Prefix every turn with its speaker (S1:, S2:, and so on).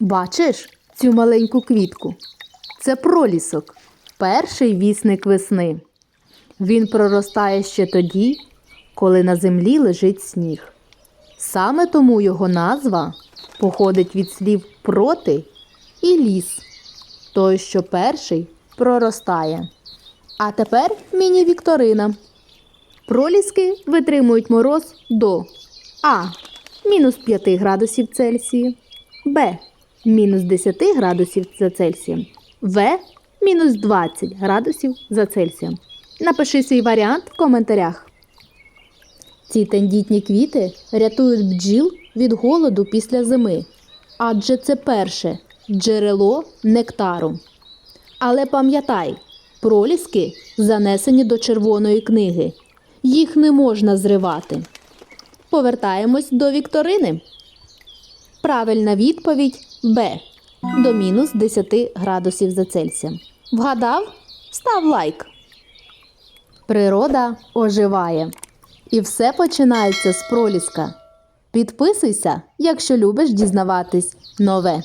S1: Бачиш цю маленьку квітку? Це пролісок, перший вісник весни. Він проростає ще тоді, коли на землі лежить сніг. Саме тому його назва походить від слів проти і ліс, той, що перший проростає. А тепер міні-вікторина. Проліски витримують мороз до А. Мінус 5 градусів Цельсія, Б. Мінус 10 градусів за Цельсієм, В. Мінус 20 градусів за Цельсієм. Напиши свій варіант в коментарях. Ці тендітні квіти рятують бджіл від голоду після зими, адже це перше джерело нектару. Але пам'ятай, проліски занесені до червоної книги. Їх не можна зривати. Повертаємось до вікторини. Правильна відповідь Б. До мінус 10 градусів за Цельсієм. Вгадав? Став лайк. Природа оживає. І все починається з проліска. Підписуйся, якщо любиш дізнаватись нове.